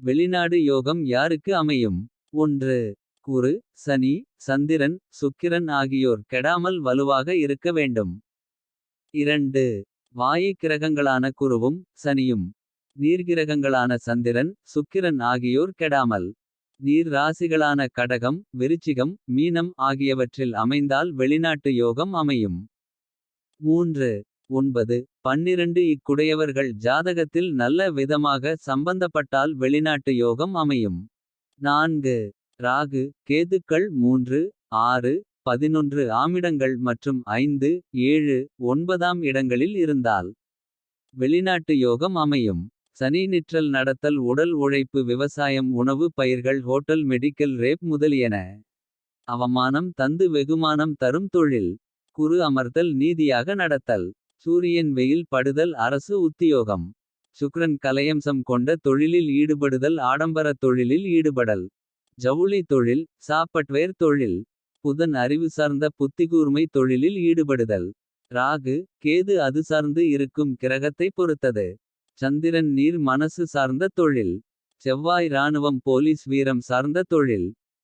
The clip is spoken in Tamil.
வெளிநாடு யோகம் யாருக்கு அமையும். ஒன்று குரு சனி சந்திரன் சுக்கிரன் ஆகியோர் கெடாமல் வலுவாக இருக்க வேண்டும். இரண்டு வாயு கிரகங்களான குருவும் சனியும். நீர்கிரகங்களான சந்திரன் சுக்கிரன் ஆகியோர் கெடாமல். நீர் ராசிகளான கடகம் விருச்சிகம் மீனம் ஆகியவற்றில் அமைந்தால் வெளிநாட்டு யோகம் அமையும். மூன்று ஒன்பது பன்னிரண்டு இக்குடையவர்கள் ஜாதகத்தில் நல்ல விதமாக சம்பந்தப்பட்டால் வெளிநாட்டு யோகம் அமையும். நான்கு ராகு கேதுக்கள் மூன்று ஆறு பதினொன்று ஆமிடங்கள் மற்றும் ஐந்து ஏழு ஒன்பதாம் இடங்களில் இருந்தால். வெளிநாட்டு யோகம் அமையும். சனி நிற்றல் நடத்தல் உடல் உழைப்பு விவசாயம் உணவு பயிர்கள் ஹோட்டல் மெடிக்கல் ரேப் முதலியன. அவமானம் தந்து வெகுமானம் தரும் தொழில். குரு அமர்தல் நீதியாக நடத்தல். சூரியன் வெயில் படுதல் அரசு உத்தியோகம். சுக்கிரன் கலையம்சம் கொண்ட தொழிலில் ஈடுபடுதல் ஆடம்பரத் தொழிலில் ஈடுபடல். ஜவுளி தொழில் சாப்பட்வேர் தொழில். புதன் அறிவு சார்ந்த புத்திகூர்மை தொழிலில் ஈடுபடுதல். ராகு கேது அது சார்ந்து இருக்கும் கிரகத்தை பொறுத்தது. சந்திரன் நீர் மனசு சார்ந்த தொழில். செவ்வாய் இராணுவம் போலீஸ் வீரம் சார்ந்த தொழில்.